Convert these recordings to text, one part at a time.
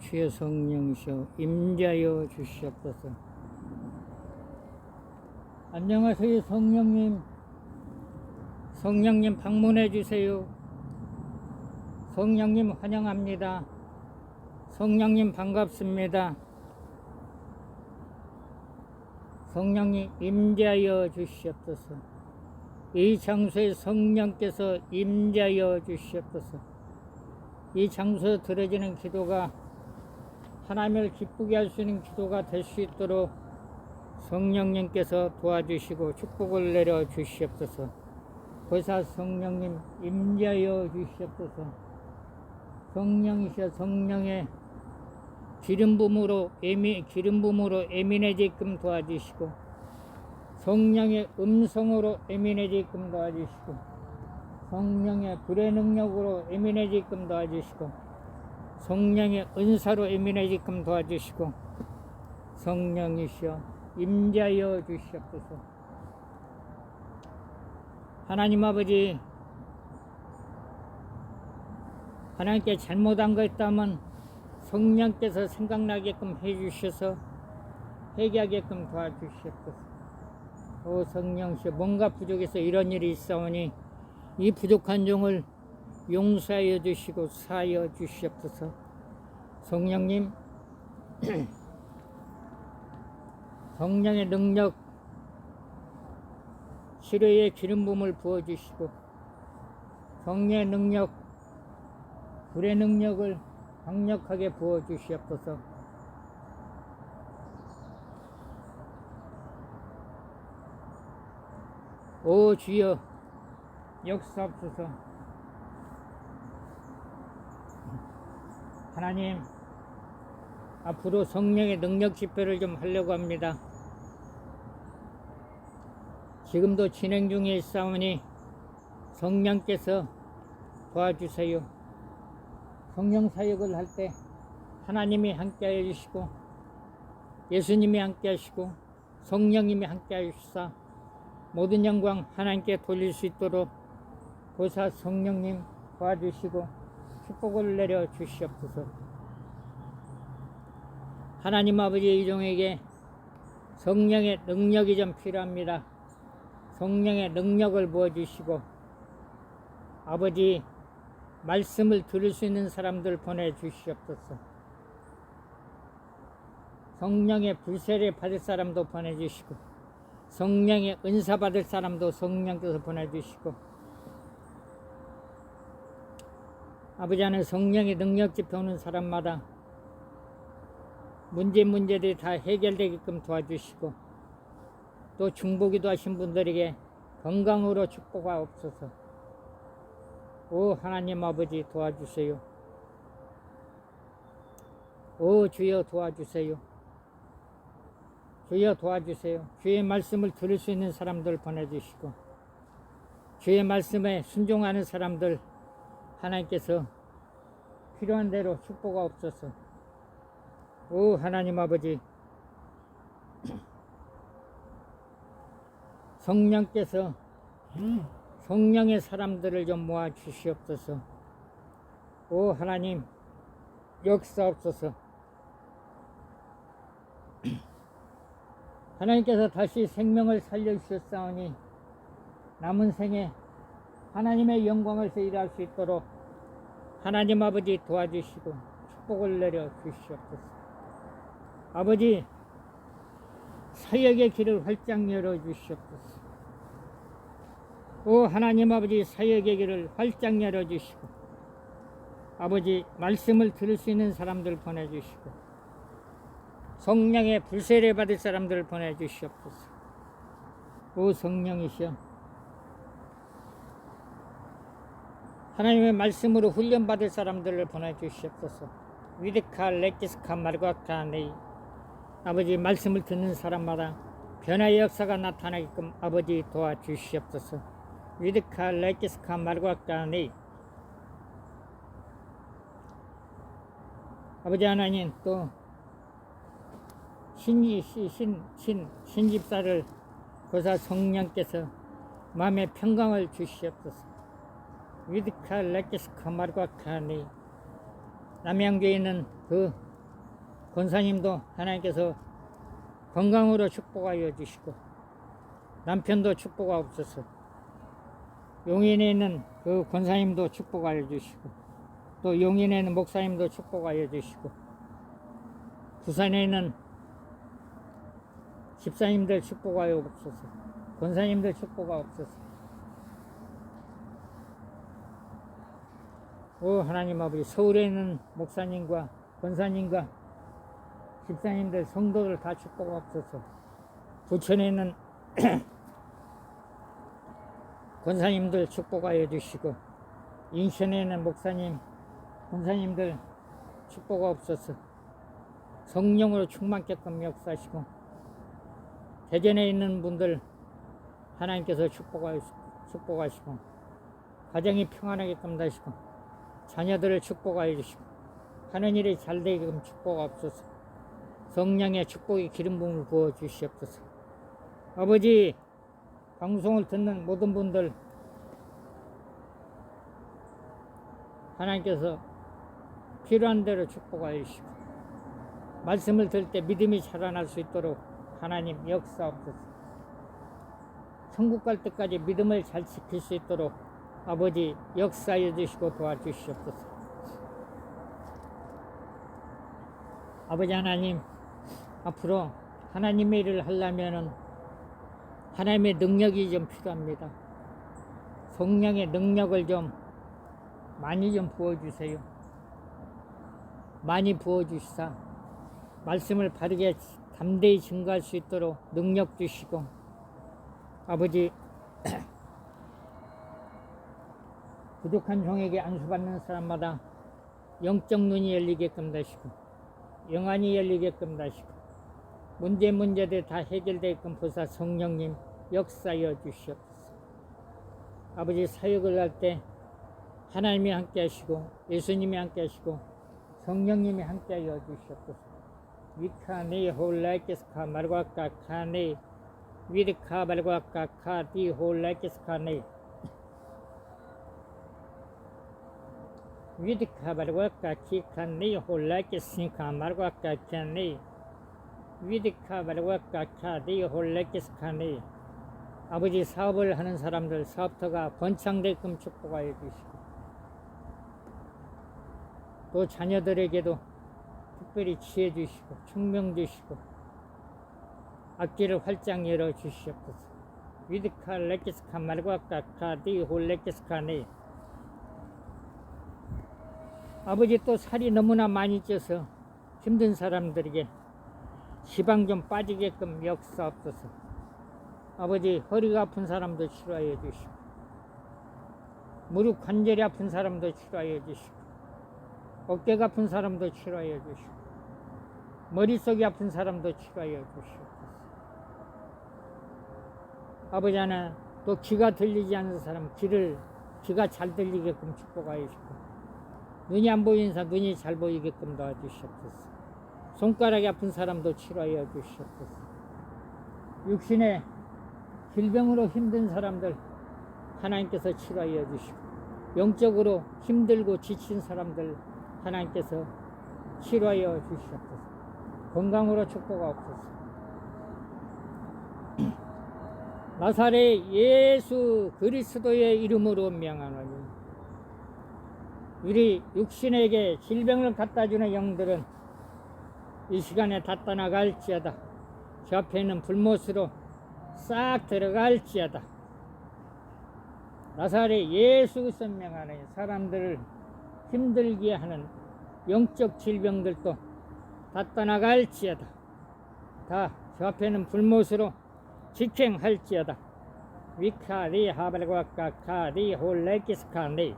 오 주여 성령이시여 임자여 주시옵소서. 안녕하세요 성령님. 성령님 방문해 주세요. 성령님 환영합니다. 성령님 반갑습니다. 성령님 임자여 주시옵소서. 이 장소에 성령께서 임자여 주시옵소서. 이 장소에 드려지는 기도가 하나님을 기쁘게 할 수 있는 기도가 될 수 있도록 성령님께서 도와주시고 축복을 내려 주시옵소서. 보사 성령님 임자여 주시옵소서. 성령이셔 성령의 기름 부음으로 에미 기름 부음으로 에미네지끔 도와주시고 성령의 음성으로 에미네지끔 도와주시고 성령의 불의 능력으로 에미네지끔 도와주시고 성령의 은사로 에미네지끔 도와주시고 성령이시여 임자여 주시옵소서. 하나님 아버지 하나님께 잘못한 거 있다면 성령께서 생각나게끔 해주셔서 회개하게끔 도와주시옵소서. 오 성령시여 뭔가 부족해서 이런 일이 있사오니 이 부족한 종을 용서하여 주시고 사하여 주시옵소서. 성령님, 성령의 능력, 치료의 기름 부음을 부어 주시고 성령의 능력, 불의 능력을 강력하게 부어 주시옵소서. 오 주여 역사옵소서 하나님 앞으로 성령의 능력 집회를 좀 하려고 합니다. 지금도 진행 중에 있사오니 성령께서 도와주세요. 성령 사역을 할 때 하나님이 함께 해주시고 예수님이 함께 하시고 성령님이 함께 하시사 모든 영광 하나님께 돌릴 수 있도록 보사 성령님 도와주시고 축복을 내려 주시옵소서. 하나님 아버지 이 종에게 성령의 능력이 좀 필요합니다. 성령의 능력을 부어 주시고 아버지 말씀을 들을 수 있는 사람들 보내 주시옵소서. 성령의 불세례 받을 사람도 보내 주시고 성령의 은사 받을 사람도 성령께서 보내 주시고 아버지 안에 성령의 능력 집혀오는 사람마다 문제 문제들이 다 해결되게끔 도와주시고 또 중보기도 하신 분들에게 건강으로 축복하옵소서. 오 하나님 아버지 도와주세요. 오 주여 도와주세요. 주여 도와주세요. 주의 말씀을 들을 수 있는 사람들 보내주시고 주의 말씀에 순종하는 사람들 하나님께서 필요한 대로 축복하옵소서. 오 하나님 아버지 성령께서 성령의 사람들을 좀 모아 주시옵소서. 오 하나님 역사옵소서. 하나님께서 다시 생명을 살려 주셨사오니 남은 생에 하나님의 영광을 일할 수 있도록 하나님 아버지 도와주시고 축복을 내려 주시옵소서. 아버지 사역의 길을 활짝 열어 주시옵소서. 오 하나님 아버지 사역의 길을 활짝 열어 주시고 아버지 말씀을 들을 수 있는 사람들 보내 주시고 성령의 불세례 받을 사람들을 보내 주시옵소서. 오 성령이시여 하나님의 말씀으로 훈련받을 사람들을 보내주시옵소서. 위드카 레키스카 마르과카 네이 아버지 말씀을 듣는 사람마다 변화의 역사가 나타나게끔 아버지 도와주시옵소서. 위드카 레키스카 마르과카 네이 아버지 하나님 또 신이 신, 신, 신집사를 고사 성령께서 마음의 평강을 주시옵소서. 위드카 레키스 카 마르과 카니 남양주에 있는 그 권사님도 하나님께서 건강으로 축복하여 주시고 남편도 축복하옵소서 용인에 있는 그 권사님도 축복하여 주시고 또 용인에 있는 목사님도 축복하여 주시고 부산에 있는 집사님들 축복하여 옵소서 권사님들 축복하옵소서 오 하나님 아버지 서울에 있는 목사님과 권사님과 집사님들 성도들 다 축복하옵소서 부천에 있는 권사님들 축복하여 주시고 인천에 있는 목사님 권사님들 축복하옵소서 성령으로 충만게끔 역사하시고 대전에 있는 분들 하나님께서 축복하시, 축복하시고 가정이 평안하게끔 하시고 자녀들을 축복하여 주시고 하는 일이 잘 되게끔 축복하옵소서. 성령의 축복의 기름 부음을 부어 주시옵소서. 아버지 방송을 듣는 모든 분들 하나님께서 필요한 대로 축복하여 주시고 말씀을 들을 때 믿음이 자라날 수 있도록 하나님 역사옵소서. 천국 갈 때까지 믿음을 잘 지킬 수 있도록 아버지 역사해 주시고 도와주시옵소서 아버지 하나님 앞으로 하나님의 일을 하려면은 하나님의 능력이 좀 필요합니다. 성령의 능력을 좀 많이 좀 부어주세요. 많이 부어주시사 말씀을 바르게 담대히 증거할 수 있도록 능력 주시고 아버지 부족한 종에게 안수받는 사람마다 영적 눈이 열리게끔 하시고 영안이 열리게끔 하시고 문제 문제들 다 해결되게끔 보사 성령님 역사여 주시옵소서. 아버지 사역을 할 때 하나님이 함께 하시고 예수님이 함께 하시고 성령님이 함께 하여 주시옵소서. 위카네 홀라이케스카 말과카 카네 위르카 말과카 카디 홀라이케스카네 위르카 말과카 키카네 홀라이케스카 말과카 카네 위드카 바르와카 카디 홀레키스카니 아버지 사업을 하는 사람들 사업터가 번창되끔 축복하여 주시고 또 자녀들에게도 특별히 지혜 주시고 총명 주시고 앞길을 활짝 열어 주시옵소서. 위드카 레키스카 마르과카 카디 홀레키스카니 아버지 또 살이 너무나 많이 쪄서 힘든 사람들에게 지방 좀 빠지게끔 역사옵소서. 아버지 허리가 아픈 사람도 치료하여 주시고 무릎 관절이 아픈 사람도 치료하여 주시고 어깨가 아픈 사람도 치료하여 주시고 머릿속이 아픈 사람도 치료하여 주시옵소서. 아버지 하나 또 귀가 들리지 않는 사람 귀를 귀가 잘 들리게끔 축복하여 주시고 눈이 안 보이는 사람 눈이 잘 보이게끔 도와주시옵소서. 손가락이 아픈 사람도 치료하여 주시옵소서. 육신의 질병으로 힘든 사람들 하나님께서 치료하여 주시고 영적으로 힘들고 지친 사람들 하나님께서 치료하여 주시옵소서. 건강으로 축복하옵소서. 나사렛 예수 그리스도의 이름으로 명하노니 우리 육신에게 질병을 갖다 주는 영들은 이 시간에 다 떠나갈지어다. 저 앞에 있는 불못으로 싹 들어갈지어다. 나사렛 예수 선명하는 사람들을 힘들게 하는 영적 질병들도 다 떠나갈지어다. 다 저 앞에 있는 불못으로 직행할지어다. 위카리 하발과카 카리 홀레키스카니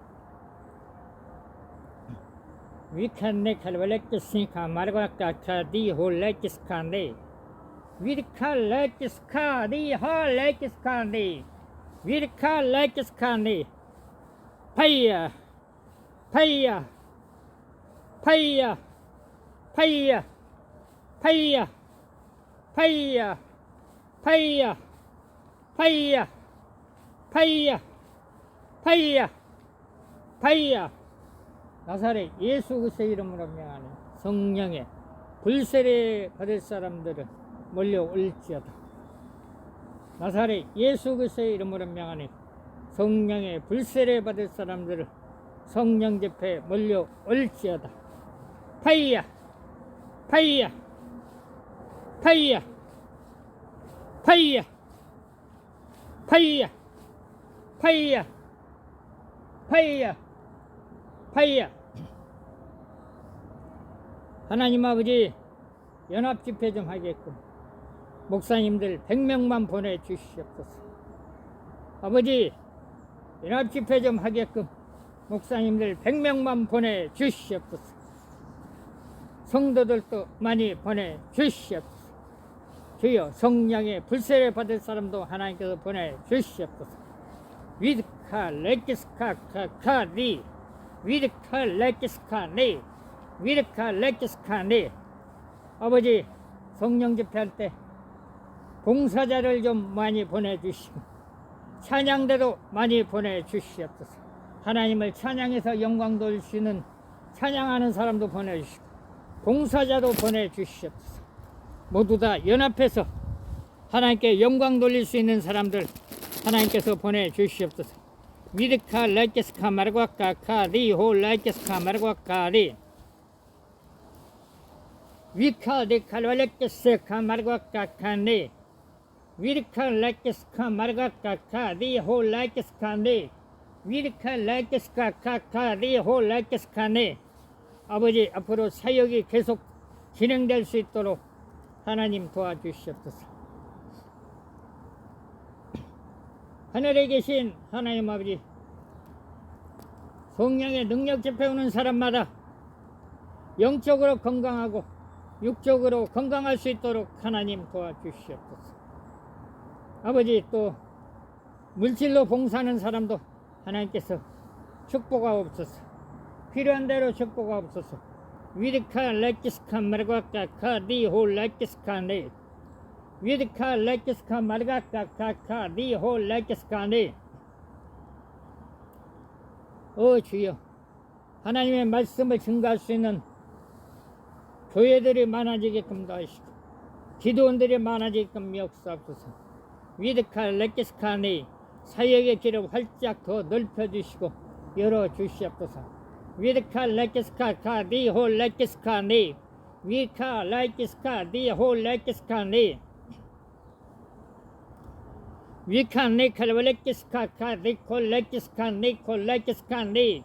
वीखरणे खलबले किसखा मार्ग काखा दी हो लय किसखा दे विरखा लय किसखा दी हो लय किसखा दे विरखा लय किसखा दे फैया फैया फैया फैया फैया फैया फैया फैया फैया फैया फैया 나사렛 예수 그리스도의 이름으로 명하는 성령의 불세례 받을 사람들은 몰려올지어다. 나사렛 예수 그리스도의 이름으로 명하는 성령의 불세례 받을 사람들은 성령 집회에 몰려올지어다. 파이야, 파이야, 파이야, 파이야, 파이야, 파이야, 파이야, 파이야. 하나님 아버지 연합 집회 좀 하겠군. 목사님들 100명만 보내주시옵소서. 아버지 연합 집회 좀 하게끔 목사님들 100명만 보내주시옵소서. 성도들도 많이 보내주시옵소서. 주여 성령의 불세례 받을 사람도 하나님께서 보내주시옵소서. 위드카 레키스카 카카리 위드카 레키스카니 위드카 레키스카니. 아버지 성령 집회할 때 봉사자를 좀 많이 보내주시고 찬양대도 많이 보내주시옵소서. 하나님을 찬양해서 영광 돌리시는 찬양하는 사람도 보내주시고 봉사자도 보내주시옵소서. 모두 다 연합해서 하나님께 영광 돌릴 수 있는 사람들 하나님께서 보내주시옵소서 미르카 라이케스카 마르과카 카리 호 라이케스카 마르과카 리. 위카 데칼왈레케스카 마르과카 카네 위르카 라이케스카 마르과카 카리 호 라이케스카 네 위르카 라이케스카 카카리 호 라이케스카 네 아버지 앞으로 사역이 계속 진행될 수 있도록 하나님 도와주시옵소서. 하늘에 계신 하나님 아버지 성령의 능력 집회오는 사람마다 영적으로 건강하고 육적으로 건강할 수 있도록 하나님 도와주시옵소서. 아버지 또 물질로 봉사하는 사람도 하나님께서 축복하옵소서. 필요한 대로 축복하옵소서. 위르카 레키스카 마르과카 카디호 레키스카 네 위르카 레키스카 마르과카 카카디호 레키스카 네오 주여. 하나님의 말씀을 증거할 수 있는 교회들이 많아지게끔 도하시고 기도원들이 많아지게끔 역사옵소서. 위르카 레키스카 네. 사역의 길을 활짝 더 넓혀주시고 열어주시옵소서. 위르카 레키스카 카디호 레키스카 네. 위카 레키스카 디호 레키스카 네 위카 네칼 레키스카 카디코 레키스카 니코 레키스카 네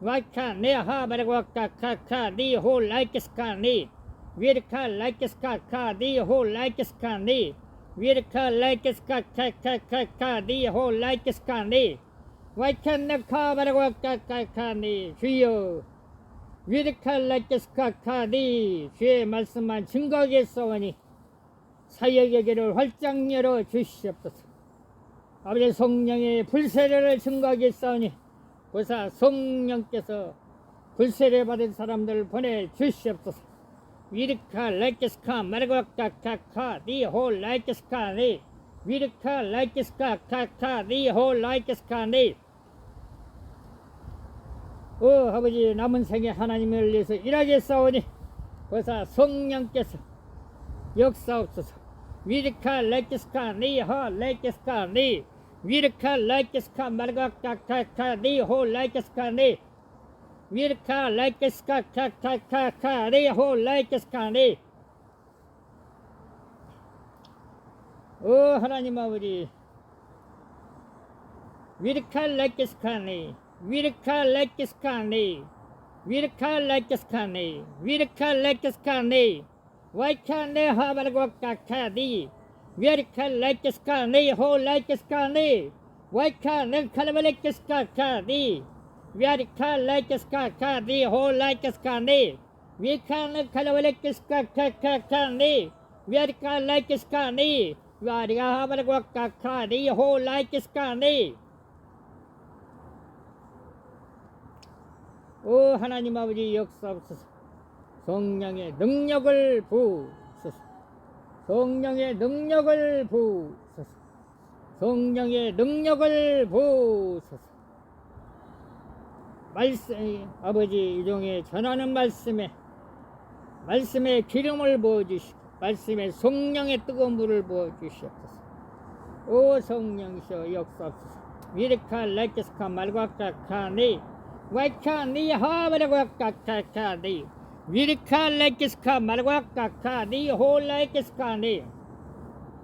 와카 네 하 바라과카 카카 디호 레키스카 네 위르카 레키스카 카디호 레키스카 네 위르카 레키스카 카카카카 디호 레키스카 네 와이칸나카바라고카카카니 주여 위르칼라케스카카니 주의 말씀만 증거하겠사오니 사역의 길을 활짝 열어 주시옵소서 아버지 성령의 불세례를 증거하겠사오니 보사 성령께서 불세례 받은 사람들을 보내 주시옵소서. 위르카 라이케스카 마르과카카카 니호 라이케스카 니 위르카 라이케스카 카카 니호 라이케스카 니 오 아버지 남은 생에 하나님을 위해서 일하겠사오니 보사 성령께서 역사옵소서. 위르카 레키스카 니호 레키스카 니 위르카 레키스카 마르가카카카 니호 레키스카 니 위르카 레키스카 카카카카 니호 레키스카 니오 하나님 아버지 위르카 레키스카 니 위르카 레키스카니 위르 오 하나님 아버지 역사옵소서 성령의 능력을 부으소서 성령의 능력을 부으소서 성령의 능력을 부으소서 말씀 아버지 이종에 전하는 말씀에 말씀에 기름을 부어 주시고 말씀에 성령의 뜨거운 물을 부어 주시옵소서. 오 성령이여 역사옵소서. 위르카 레키스카 말과카카니 와이카니 홀레키스카니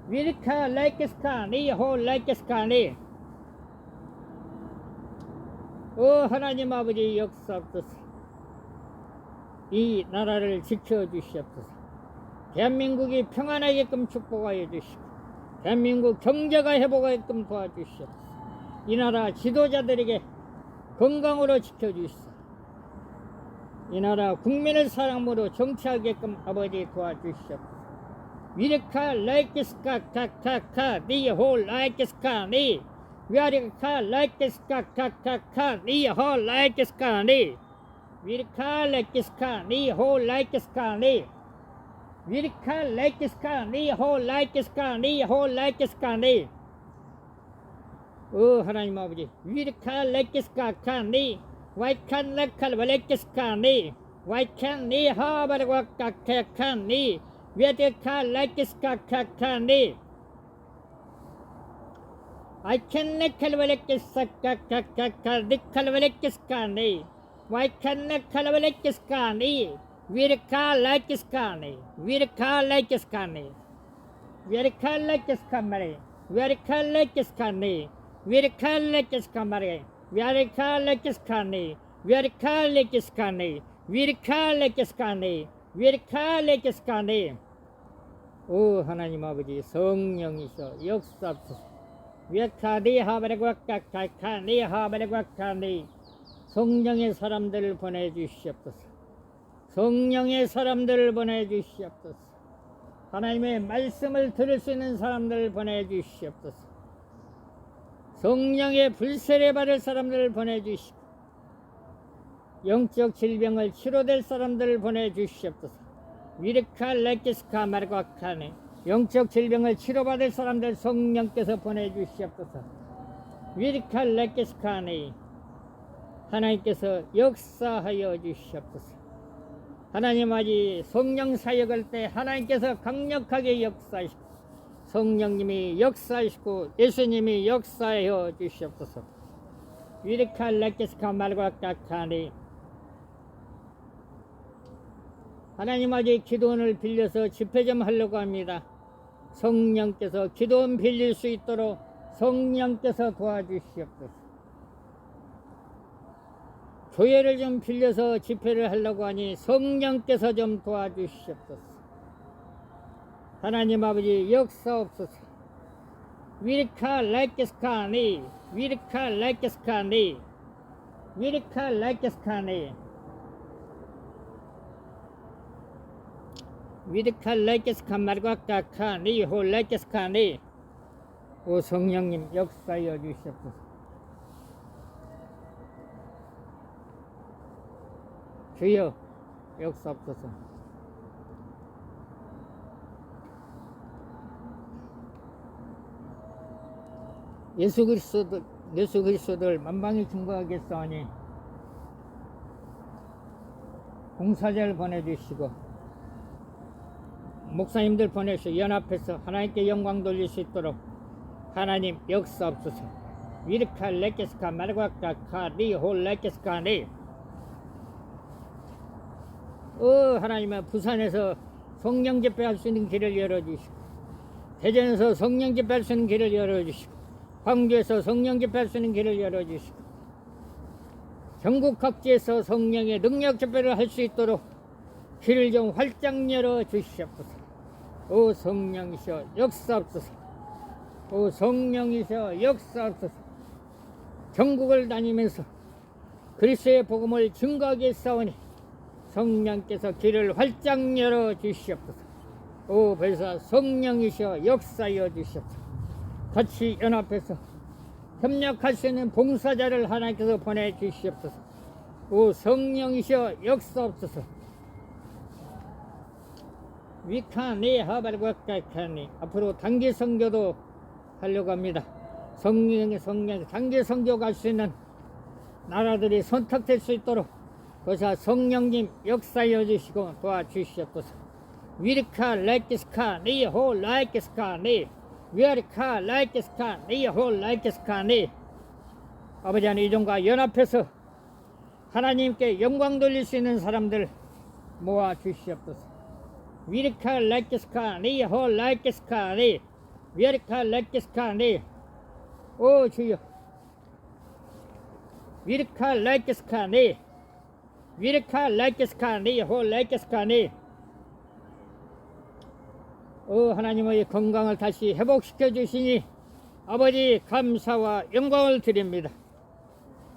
위르카 레키스카니 홀레키스카니 오 하나님 아버지 역사옵소서. 이 나라를 지켜주시옵소서. 대한민국이 평안하게끔 축복하여 주시고 대한민국 경제가 회복하게끔 도와주시옵소서. 이 나라 지도자들에게 건강으로 지켜주시옵소서 이 나라 국민을 사랑으로 정치하게끔 아버지 도와주시옵소서 위르카 라이키스카 카카카 니호 라이키스카 니 위아리카 라이키스카 카카카 니호 라이키스카 니 위르카 라이키스카 니호 라이키스카 니 위르카 라이키스카 니호 라이키스카 니호 라이키스카 니오 하나님 아버지 위르카 라이키스카 카니 와이칸 라칼 발레키스카 니 와이칸 니 laikiskani. Virka laikiskamari. Virka laikiskani. Virka laikiskani. Virka laikiskani. Virka laikiskani. 오 하나님 아버지 성령이셔 역사옵소서 웨카디 하바레과카카카니 하바레과카니 성령의 사람들을 보내주시옵소서 성령의 사람들을 보내주시옵소서 하나님의 말씀을 들을 수 있는 사람들을 보내주시옵소서 성령의 불세례 받을 사람들을 보내주시고 영적 질병을 치료될 사람들을 보내주시옵소서 위르카 레키스카 마르과카네 영적 질병을 치료받을 사람들 성령께서 보내주시옵소서. 위리카 레키스카니 하나님께서 역사하여 주시옵소서. 하나님 아지 성령 사역할 때 하나님께서 강력하게 역사하시고 성령님이 역사하시고 예수님이 역사하여 주시옵소서. 위리카 레키스카 말과 까카니 하나님 아지 기도원을 빌려서 집회 좀 하려고 합니다. 성령께서 기도원 빌릴 수 있도록 성령께서 도와주시옵소서. 교회를 좀 빌려서 집회를 하려고 하니 성령께서 좀 도와주시옵소서. 하나님 아버지 역사옵소서. 위르카 라이케스카니 위르카 라이케스카니 위르카 라이케스카니. 위드칼 레이케스카 말과카카 니호 레이케스카 니 오 성령님 역사여 주시옵소서. 주여 역사옵소서 예수 그리스도들 예수 그리스도들 만방에 증거하겠사오니 공사자를 보내주시고 목사님들 보내서 연합해서 하나님께 영광 돌릴 수 있도록 하나님 역사옵소서 위르카 레케스카 마르과카 카리 홀 레케스카 네 어, 하나님은 부산에서 성령 집회할 수 있는 길을 열어주시고 대전에서 성령 집회할 수 있는 길을 열어주시고 광주에서 성령 집회할 수 있는 길을 열어주시고 전국 각지에서 성령의 능력 집회를 할 수 있도록 길을 좀 활짝 열어 주시옵소서. 오 성령이셔 역사옵소서. 오 성령이셔 역사옵소서. 전국을 다니면서 그리스의 복음을 증거하게 싸우니 성령께서 길을 활짝 열어 주시옵소서. 오 벌써 성령이셔 역사여 주시옵소서. 같이 연합해서 협력할 수 있는 봉사자를 하나님께서 보내 주시옵소서. 오 성령이셔 역사옵소서. 위카네 하발과카카니 앞으로 단기 성교도 하려고 합니다. 성령의 성령 단기 성교 갈 수 있는 나라들이 선택될 수 있도록 그사 성령님 역사여 주시고 도와주시옵소서. 위르카 라이키스카 니호 라이키스카 니 위르카 라이키스카 니호 라이키스카 니 아버지 하나님 이종과 연합해서 하나님께 영광 돌릴 수 있는 사람들 모아 주시옵소서. 위르카 라이키스카 니호 라이키스카 니 위르카 라이키스카 니오 주여. 위르카 라이키스카 니 위르카 라이키스카 니호 라이키스카 니 오 하나님의 건강을 다시 회복시켜 주시니 아버지 감사와 영광을 드립니다.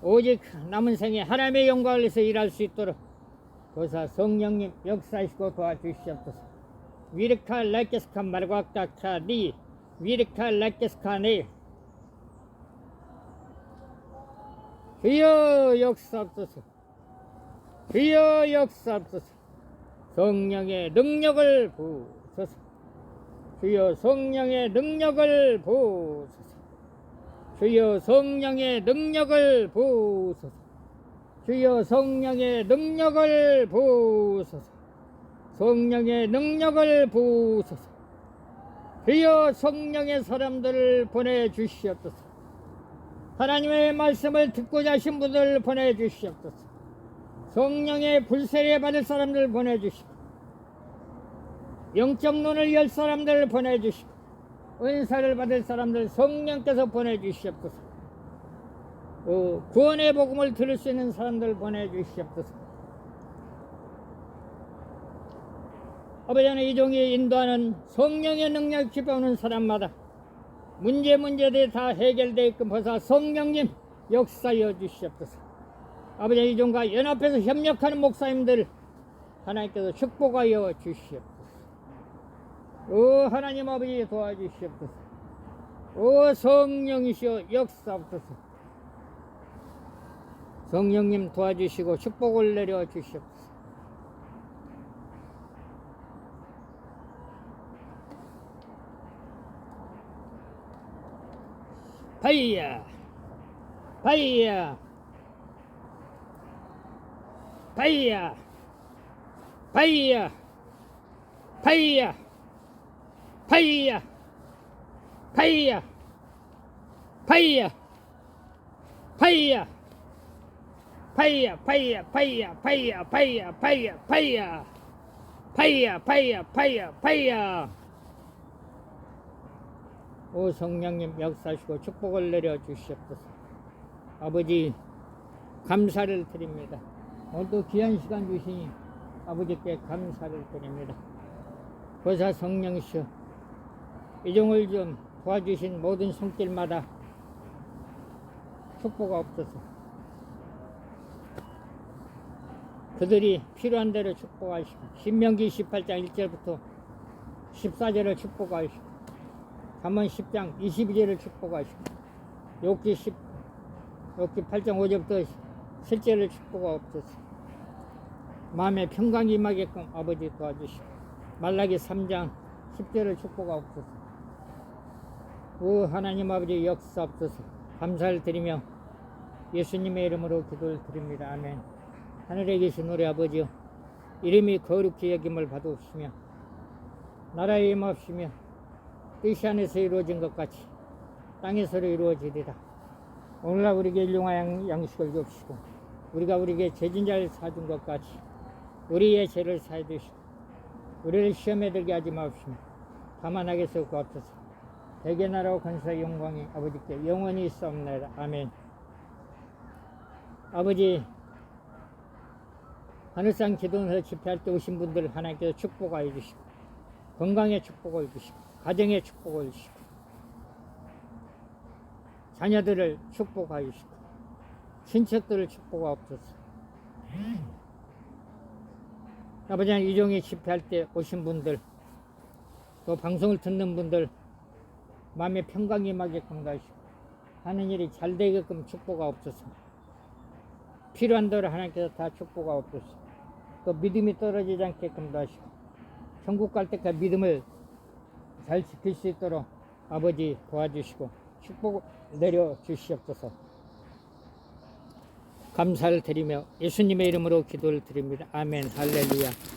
오직 남은 생에 하나님의 영광을 위해서 일할 수 있도록 도사 성령님 역사하시고 도와주시옵소서. 위르카 라이케스카 말과ක්다카 니 위르카 라이케스카 니 주여 역사옵소서. 주여 역사옵소서. 성령의 능력을 부소서. 주여 성령의 능력을 부소서. 주여 성령의 능력을 부소서. 주여 성령의 능력을 부소서. 성령의 능력을 부소서. 주여 성령의 사람들을 보내 주시옵소서. 하나님의 말씀을 듣고자 하신 분들 보내 주시옵소서. 성령의 불세례 받을 사람들 보내 주시고 영적 눈을 열 사람들 보내 주시고 은사를 받을 사람들 성령께서 보내 주시옵소서. 어, 구원의 복음을 들을 수 있는 사람들 보내 주시옵소서. 아버지 하나님 이종이 인도하는 성령의 능력 기뻐하는 사람마다 문제 문제들이 다 해결되게끔 벌써 성령님 역사여 주시옵소서. 아버지 이 종과 연합해서 협력하는 목사님들 하나님께서 축복하여 주시옵소서. 오 하나님 아버지 도와주시옵소서. 오 성령이시여 역사옵소서. 성령님 도와주시고 축복을 내려 주시옵소서. 파이야 파이야 파이야 파이야 파이야 파이야. 파이야. 파이야. 파이야. 파이야 파이야 파이야 파이야 파이야 파이야 파이야. 파이야 파이야 파이야 파이야. 오 성령님 역사하시고 축복을 내려 주시옵소서. 아버지 감사를 드립니다. 오늘도 귀한 시간 주시니 아버지께 감사를 드립니다. 보사 성령이시여 이종을 좀 도와주신 모든 손길마다 축복가 없어서. 그들이 필요한 대로 축복하시고 신명기 18장 1절부터 14절을 축복하시고 잠언 10장 22절을 축복하시고 욥기 10 욥기 8장 5절부터 실제를 축복하옵소서. 마음에 평강이 임하게끔 아버지 도와주시고 말라기 3장 10절을 축복하옵소서 오 하나님 아버지 역사옵소서 감사를 드리며 예수님의 이름으로 기도를 드립니다. 아멘. 하늘에 계신 우리 아버지여 이름이 거룩히 여김을 받으시며 나라에 임하시며 뜻이 안에서 이루어진 것 같이 땅에서도 이루어지리라. 오늘날 우리에게 일용할 양식을 줍시고 우리가 우리에게 죄진자를 사준 것 같이 우리의 죄를 사해 주시고 우리를 시험에 들게 하지 마옵시며 다만 하게서 구하옵소서 대개 나라와 건사 영광이 아버지께 영원히 있사옵나이다. 아멘. 아버지 하늘상 기도원에서 집회할 때 오신 분들 하나님께서 축복하여 주시고 건강에 축복을 주시고 가정에 축복을 주시고 자녀들을 축복하여 주시고 친척들을 축복하옵소서. 아버지 하나님 이종의 집회할 때 오신 분들 또 방송을 듣는 분들 마음에 평강이 임하게끔 가시고 하는 일이 잘 되게끔 축복하옵소서 필요한 대로 하나님께서 다 축복하옵소서 또 믿음이 떨어지지 않게끔 하시고 천국 갈 때까지 믿음을 잘 지킬 수 있도록 아버지 도와주시고 축복 내려 주시옵소서. 감사를 드리며 예수님의 이름으로 기도를 드립니다. 아멘. 할렐루야